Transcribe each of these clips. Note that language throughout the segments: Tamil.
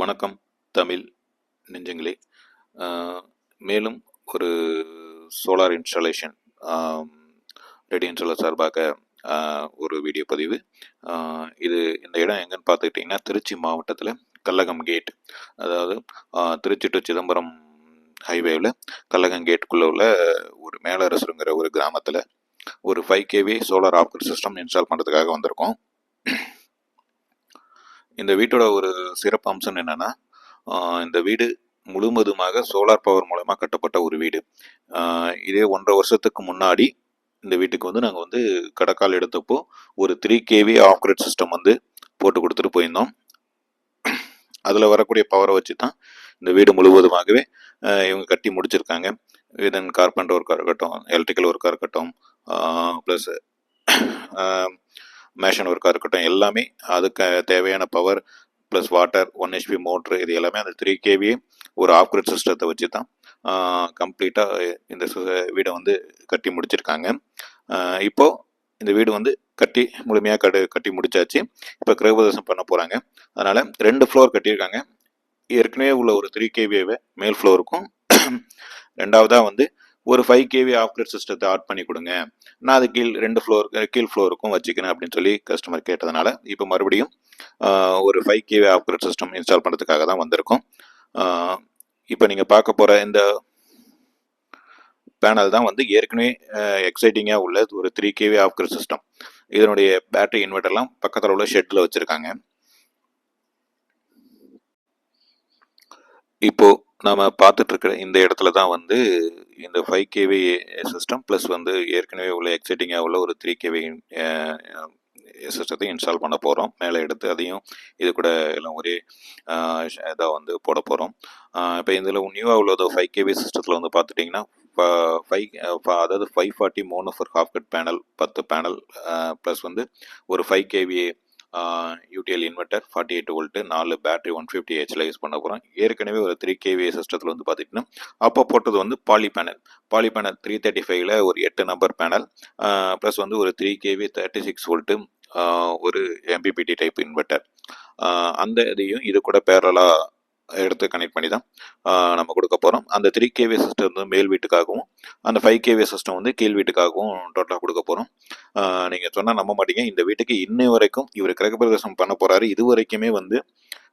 வணக்கம் தமிழ் நெஞ்சங்களே. மேலும் ஒரு சோலார் இன்ஸ்டாலேஷன் ரெடி இன்ஸ்டாலர் சார்பாக ஒரு வீடியோ பதிவு. இது இந்த இடம் எங்கன்னு பார்த்துக்கிட்டிங்கன்னா திருச்சி மாவட்டத்தில் கல்லகம் கேட் அதாவது திருச்சி டு சிதம்பரம் ஹைவேவில் கல்லகம் கேட்டுக்குள்ளே உள்ள ஒரு மேலரசுங்கிற ஒரு கிராமத்தில் ஒரு five KV solar off grid system install பண்ணுறதுக்காக வந்திருக்கோம். இந்த வீட்டோட ஒரு சிறப்பு அம்சம் என்னென்னா இந்த வீடு முழுவதுமாக சோலார் பவர் மூலமாக கட்டப்பட்ட ஒரு வீடு. இதே ஒன்றரை வருஷத்துக்கு முன்னாடி இந்த வீட்டுக்கு வந்து நாங்கள் வந்து கடக்கால் எடுத்தப்போ ஒரு த்ரீ கேவி ஆப்கிரேட் சிஸ்டம் வந்து போட்டு கொடுத்துட்டு போயிருந்தோம். அதில் வரக்கூடிய பவரை வச்சு தான் இந்த வீடு முழுவதுமாகவே இவங்க கட்டி முடிச்சிருக்காங்க. இதன் கார்பெண்டர் ஒர்க்காக இருக்கட்டும் எலக்ட்ரிக்கல் ஒர்க்காக இருக்கட்டும் ப்ளஸ் மேஷன் ஒர்க்காக இருக்கட்டும் எல்லாமே அதுக்கு தேவையான power plus water one HP motor இது எல்லாமே அந்த த்ரீ கேவி ஒரு ஆப்கிரேட் சிஸ்டத்தை வச்சு தான் கம்ப்ளீட்டாக இந்த வீடை வந்து கட்டி முடிச்சிருக்காங்க. இப்போது இந்த வீடு வந்து கட்டி முழுமையாக கட்டு கட்டி முடிச்சாச்சு. இப்போ கிரகபிரதேசம் பண்ண போகிறாங்க அதனால் ரெண்டு ஃப்ளோர் கட்டியிருக்காங்க. ஏற்கனவே உள்ள ஒரு த்ரீ கேவியை மேல் ஃப்ளோருக்கும் ரெண்டாவதாக வந்து ஒரு ஃபைவ் கேவி ஆப்கிரேட் சிஸ்டத்தை ஆட் பண்ணி கொடுங்க. நான் அது கீழ் ரெண்டு ஃப்ளோர் கீழ் ஃப்ளோருக்கும் வச்சுக்கிறேன் அப்படின்னு சொல்லி கஸ்டமர் கேட்டதுனால இப்போ மறுபடியும் ஒரு five KV upgrade system install பண்ணுறதுக்காக தான் வந்திருக்கோம். இப்போ நீங்கள் பார்க்க போகிற இந்த பேனல் தான் வந்து ஏற்கனவே எக்ஸைட்டிங்காக உள்ள ஒரு three KV off grid system இதனுடைய பேட்டரி இன்வெர்டர்லாம் பக்கத்தில் உள்ள ஷெட்டில் வச்சுருக்காங்க. இப்போது நாம் பார்த்துட்ருக்கற இந்த இடத்துல தான் வந்து இந்த ஃபைவ் கேவி சிஸ்டம் ப்ளஸ் வந்து ஏற்கனவே உள்ள எக்ஸைட்டிங்காக உள்ள ஒரு த்ரீ கேவி சிஸ்டத்தை இன்ஸ்டால் பண்ண போகிறோம் மேலே எடுத்து அதையும் இது கூட எல்லாம் ஒரே இதாக வந்து போட போகிறோம் இப்போ இதில் நியூவாக உள்ளது ஃபைவ் கேவி சிஸ்டத்தில் வந்து பார்த்துட்டிங்கன்னா ஃபைவ் அதாவது five forty mono perc half cut panel பத்து பேனல் ப்ளஸ் வந்து ஒரு five KV UTL inverter forty eight volt நாலு பேட்டரி ஒன் ஃபிஃப்டி ஹெச்சில் யூஸ் பண்ண போகிறோம் ஏற்கனவே ஒரு த்ரீ கேவி சிஸ்டத்தில் வந்து பார்த்திங்கன்னா அப்போ போட்டது வந்து poly panel poly panel three thirty ஃபைவ்ல ஒரு எட்டு நம்பர் பேனல் ப்ளஸ் வந்து ஒரு three KV thirty six volt ஒரு எம்பிபிடி டைப் இன்வெர்ட்டர் அந்த இதையும் இது கூட பேரலாக எடுத்து கனெக்ட் பண்ணி தான் நம்ம கொடுக்க போகிறோம் அந்த த்ரீ கேவி சிஸ்டம் வந்து மேல் வீட்டுக்காகவும் அந்த ஃபைவ் கேவி சிஸ்டம் வந்து கீழ் வீட்டுக்காகவும் டோட்டலாக கொடுக்க போகிறோம் நீங்கள் சொன்னால் நம்ப மாட்டீங்க. இந்த வீட்டுக்கு இன்னை வரைக்கும் இவர் கிரகப்பிரவேசம் பண்ண போகிறாரு இது வரைக்குமே வந்து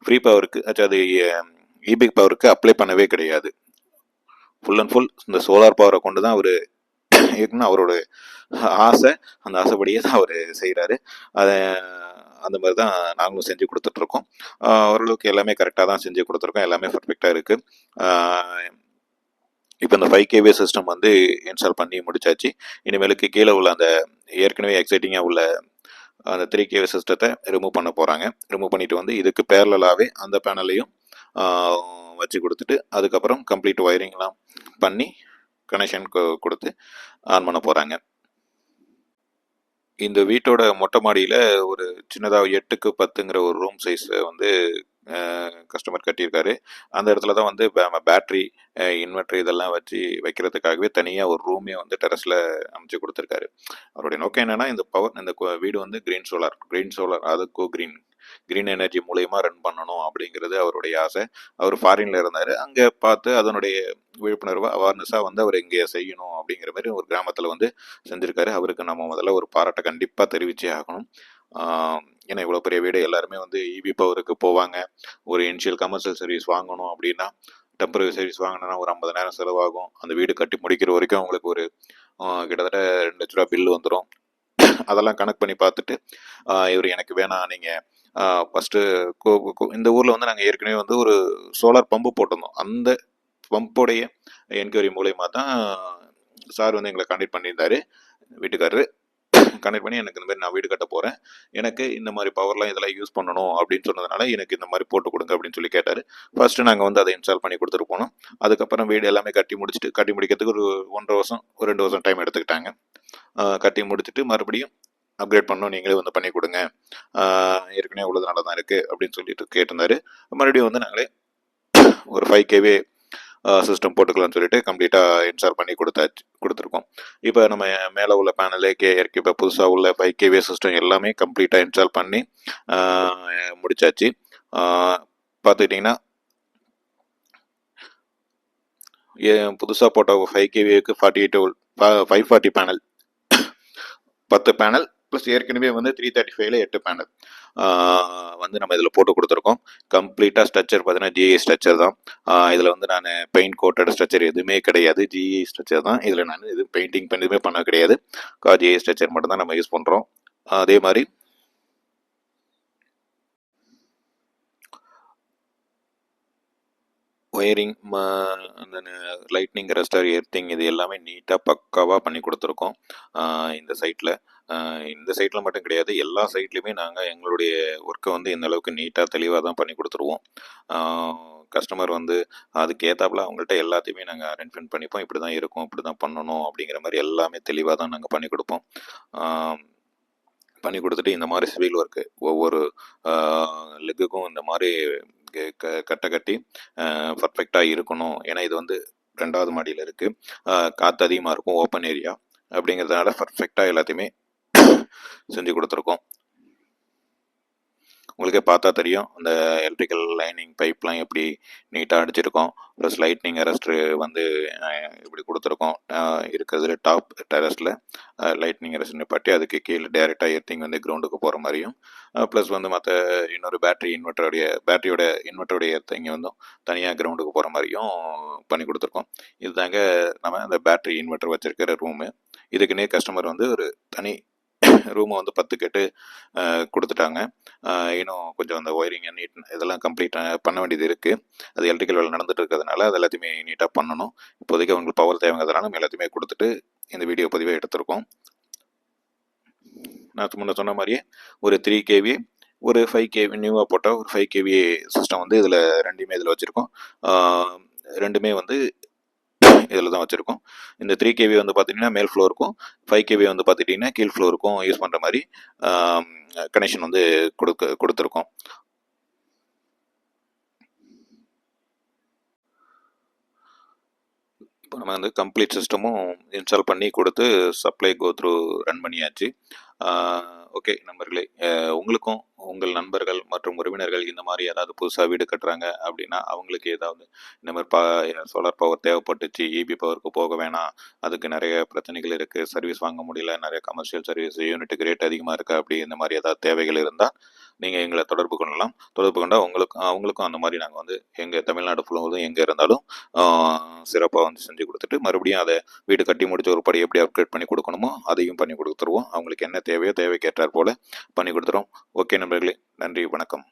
ஃப்ரீ பவருக்கு அதாவது இபிக் பவருக்கு அப்ளை பண்ணவே கிடையாது. ஃபுல் அண்ட் ஃபுல் இந்த சோலார் பவரை கொண்டு தான் அவர் இருக்குன்னு அவரோட ஆசை அந்த ஆசைப்படியே தான் அவர் செய்கிறாரு அதை அந்த மாதிரி தான் நாங்களும் செஞ்சு கொடுத்துட்ருக்கோம். ஓரளவுக்கு எல்லாமே கரெக்டாக தான் செஞ்சு கொடுத்துருக்கோம். எல்லாமே பர்ஃபெக்டாக இருக்குது இப்போ இந்த ஃபைவ் கேவே சிஸ்டம் வந்து இன்ஸ்டால் பண்ணி முடிச்சாச்சு. இனிமேலுக்கு கீழே உள்ள அந்த ஏற்கனவே எக்ஸைட்டிங்காக உள்ள அந்த த்ரீ கேவி சிஸ்டத்தை ரிமூவ் பண்ண போகிறாங்க ரிமூவ் பண்ணிவிட்டு வந்து இதுக்கு பேரலாகவே அந்த பேனலையும் வச்சு கொடுத்துட்டு அதுக்கப்புறம் கம்ப்ளீட் ஒயரிங்லாம் பண்ணி கனெக்ஷன் கொடுத்து ஆன் பண்ண போகிறாங்க இந்த வீட்டோட மொட்டை மாடியில் ஒரு சின்னதாக எட்டுக்கு பத்துங்கிற ஒரு ரூம் சைஸ் வந்து கஸ்டமர் கட்டியிருக்காரு. அந்த இடத்துல தான் வந்து பேட்ரி இன்வெர்டர் இதெல்லாம் வச்சு வைக்கிறதுக்காகவே தனியாக ஒரு ரூமே வந்து டெரஸில் அமைச்சு கொடுத்துருக்காரு. அவருடைய நோக்கம் என்னென்னா இந்த பவர் இந்த வீடு வந்து கிரீன் சோலார் கிரீன் சோலார் அதுக்கு கிரீன் கிரீன் எனர்ஜி மூலயமா ரன் பண்ணணும் அப்படிங்கிறது அவருடைய ஆசை. அவர் ஃபாரின்ல இருந்தார். அங்கே பார்த்து அதனுடைய விழிப்புணர்வு அவேர்னஸாக வந்து அவர் இங்கே செய்யணும் அப்படிங்கிற மாதிரி ஒரு கிராமத்தில் வந்து செஞ்சுருக்காரு. அவருக்கு நம்ம முதல்ல ஒரு பாராட்டை கண்டிப்பாக தெரிவிச்சே ஆகணும். ஏன்னா இவ்வளோ பெரிய வீடு எல்லாருமே வந்து இபி பவருக்கு போவாங்க. ஒரு இனிஷியல் கமர்ஷியல் சர்வீஸ் வாங்கணும் அப்படின்னா டெம்பரரி சர்வீஸ் வாங்கினா ஒரு ஐம்பதாயிரம் செலவாகும். அந்த வீடு கட்டி முடிக்கிற வரைக்கும் அவங்களுக்கு ஒரு கிட்டத்தட்ட ரெண்டு லட்ச ரூபா பில்லு வந்துடும் அதெல்லாம் கணக்கு பண்ணி பார்த்துட்டு இவர் எனக்கு வேணாம் நீங்கள் ஃபஸ்ட்டு இந்த ஊரில் வந்து நாங்கள் ஏற்கனவே வந்து ஒரு சோலார் பம்பு போட்டிருந்தோம். அந்த பம்போடைய என்கொயரி மூலயமா தான் சார் வந்து எங்களை கான்டெக்ட் பண்ணியிருந்தாரு. வீட்டுக்காரரு கனெக்ட் பண்ணி எனக்கு இந்த மாதிரி நான் வீடு கட்ட போகிறேன் எனக்கு இந்த மாதிரி பவர்லாம் இதெல்லாம் யூஸ் பண்ணணும் அப்படின்னு சொன்னதுனால எனக்கு இந்த மாதிரி போட்டு கொடுங்க அப்படின்னு சொல்லி கேட்டார். ஃபர்ஸ்ட் நாங்கள் வந்து அதை இன்ஸ்டால் பண்ணி கொடுத்துட்டு போனோம். அதுக்கப்புறம் வீடு எல்லாமே கட்டி முடிச்சுட்டு கட்டி முடிக்கிறதுக்கு ஒரு ஒன்றரை வருஷம் ஒரு ரெண்டு வருஷம் டைம் எடுத்துக்கிட்டாங்க. கட்டி முடிச்சுட்டு மறுபடியும் அப்கிரேட் பண்ணோம் நீங்களே வந்து பண்ணி கொடுங்க. ஏற்கனவே உள்ளது நல்லா தான் இருக்குது அப்படின்னு சொல்லிட்டு கேட்டிருந்தாரு. மறுபடியும் வந்து நாங்களே ஒரு ஃபைவ் கேவே சிஸ்டம் போட்டுக்கலாம்னு சொல்லிட்டு கம்ப்ளீட்டாக இன்ஸ்டால் பண்ணி கொடுத்தாச்சு கொடுத்துருக்கோம். இப்போ நம்ம மேலே உள்ள பேனலு கே இப்போ புதுசாக உள்ள ஃபைவ் கேவே சிஸ்டம் எல்லாமே கம்ப்ளீட்டாக இன்ஸ்டால் பண்ணி முடிச்சாச்சு. பார்த்துக்கிட்டிங்கன்னா புதுசாக போட்ட five கேவிக்கு forty eight five forty panel பத்து பேனல் ப்ளஸ் ஏற்கனவே வந்து த்ரீ தேர்ட்டி ஃபைவ்ல எட்டு பேனல் வந்து நம்ம இதில் போட்டு கொடுத்துருக்கோம். கம்ப்ளீட்டாக ஸ்ட்ரக்சர் பார்த்தீங்கன்னா ஜிஐ ஸ்ட்ரக்சர் தான். இதில் வந்து நான் பெயிண்ட் கோட்டட் ஸ்ட்ரக்சர் எதுவுமே கிடையாது. ஜிஐ ஸ்ட்ரக்சர் தான். இதில் நான் இது பெயிண்டிங் எதுவுமே பண்ண கிடையாது. ஜிஐ ஸ்ட்ரக்சர் மட்டும் தான் நம்ம யூஸ் பண்ணுறோம் அதே மாதிரி ஒயரிங் லைட்னிங் ரெஸ்டர் எர்த்திங் இது எல்லாமே நீட்டாக பக்காவாக பண்ணி கொடுத்துருக்கோம். இந்த சைட்டில் இந்த சைட்டில் மட்டும் கிடையாது. எல்லா சைட்லேயுமே நாங்கள் எங்களுடைய ஒர்க்கை வந்து இந்த அளவுக்கு நீட்டாக தெளிவாக தான் பண்ணி கொடுத்துருவோம். கஸ்டமர் வந்து அதுக்கு ஏற்றாப்புல அவங்கள்ட்ட எல்லாத்தையுமே நாங்கள் அரேஞ்ச்மெண்ட் பண்ணிப்போம். இப்படி தான் இருக்கும் இப்படி தான் பண்ணணும் அப்படிங்கிற மாதிரி எல்லாமே தெளிவாக தான் நாங்கள் பண்ணி கொடுப்போம். பண்ணி கொடுத்துட்டு இந்த மாதிரி சிவில் ஒர்க்கு ஒவ்வொரு லெக்குக்கும் இந்த மாதிரி க கட்டை கட்டி பர்ஃபெக்டாக இருக்கணும். ஏன்னா இது வந்து ரெண்டாவது மாடியில் இருக்குது காற்று அதிகமாக இருக்கும் ஓப்பன் ஏரியா அப்படிங்கிறதுனால பர்ஃபெக்டாக எல்லாத்தையுமே செஞ்சு கொடுத்துருக்கோம். உங்களுக்கே பார்த்தா தெரியும் அந்த எலக்ட்ரிக்கல் லைனிங் பைப்லாம் எப்படி நீட்டாக அடிச்சிருக்கோம். ப்ளஸ் லைட்னிங் அரெஸ்ட்ரு வந்து இப்படி கொடுத்துருக்கோம். இருக்கிறதுல டாப் டெரஸில் லைட்னிங் அரெஸ்ட் நிப்பாட்டி அதுக்கு கீழே டேரெக்டாக எர்த்திங் வந்து கிரவுண்டுக்கு போகிற மாதிரியும் ப்ளஸ் வந்து மற்ற இன்னொரு பேட்ரி இன்வெர்ட்டருடைய பேட்டரியோட இன்வெர்ட்டருடைய எர்த்திங் வந்து தனியாக கிரவுண்டுக்கு போகிற மாதிரியும் பண்ணி கொடுத்துருக்கோம். இதுதாங்க நம்ம அந்த பேட்டரி இன்வெர்ட்டர் வச்சுருக்கிற ரூமு இதுக்குன்னே கஸ்டமர் வந்து ஒரு தனி ரூமை வந்து பத்து கேட்டு கொடுத்துட்டாங்க. இன்னும் கொஞ்சம் அந்த ஒயரிங் நீட் இதெல்லாம் கம்ப்ளீட் பண்ண வேண்டியது இருக்குது அது எலக்ட்ரிக்கல் வேலை நடந்துட்டு இருக்கிறதுனால அது எல்லாத்தையுமே நீட்டாக பண்ணணும். இப்போதைக்கு அவங்களுக்கு பவர் தேவைங்கிறதுனால நம்ம எல்லாத்தையுமே கொடுத்துட்டு இந்த வீடியோ பதிவை எடுத்திருக்கோம். நான் முன்ன சொன்ன மாதிரியே ஒரு த்ரீ கேவி ஒரு ஃபைவ் கேவி நியூவாக போட்டால் ஒரு ஃபைவ் கேவி சிஸ்டம் வந்து இதில் ரெண்டுமே இதில் வச்சுருக்கோம். ரெண்டுமே வந்து இதில் தான் வச்சுருக்கோம். இந்த த்ரீ கேவி வந்து பார்த்தீங்கன்னா மேல் ஃப்ளோருக்கும் ஃபைவ் கேவி வந்து பார்த்துட்டிங்கன்னா கீழ் ஃப்ளோருக்கும் யூஸ் பண்ணுற மாதிரி கனெக்ஷன் வந்து கொடுக்க கொடுத்துருக்கோம். இப்போ நம்ம வந்து கம்ப்ளீட் சிஸ்டமும் இன்ஸ்டால் பண்ணி கொடுத்து சப்ளை கோ த்ரூ ரன் பண்ணியாச்சு. ஓகே நண்பர்களே. உங்களுக்கும் உங்கள் நண்பர்கள் மற்றும் உறவினர்கள் இந்த மாதிரி யாராவது புதுசாக வீடு கட்டுறாங்க அப்படின்னா அவங்களுக்கு ஏதாவது இந்த மாதிரி பா சோலார் பவர் தேவைப்பட்டுச்சு இபி பவருக்கு போக வேணாம் அதுக்கு நிறைய பிரச்சனைகள் இருக்குது சர்வீஸ் வாங்க முடியல நிறைய கமர்ஷியல் சர்வீஸ் யூனிட்டுக்கு ரேட் அதிகமாக இருக்குது அப்படி இந்த மாதிரி ஏதாவது தேவைகள் இருந்தால் நீங்கள் எங்களை தொடர்பு கொள்ளலாம். தொடர்பு கொண்டால் உங்களுக்கு அவங்களுக்கும் அந்த மாதிரி நாங்கள் வந்து எங்கள் தமிழ்நாடு ஃபுல்லாவதும் எங்கே இருந்தாலும் சிறப்பாக வந்து செஞ்சு கொடுத்துட்டு மறுபடியும் அதை வீடு கட்டி முடிச்ச ஒரு படி எப்படி அப்கிரேட் பண்ணி கொடுக்கணுமோ அதையும் பண்ணி கொடுத்துருவோம். அவங்களுக்கு என்ன தேவையோ தேவைக்கேற்றார் போல் பண்ணி கொடுத்துருவோம் ஓகே நண்பர்களே நன்றி வணக்கம்.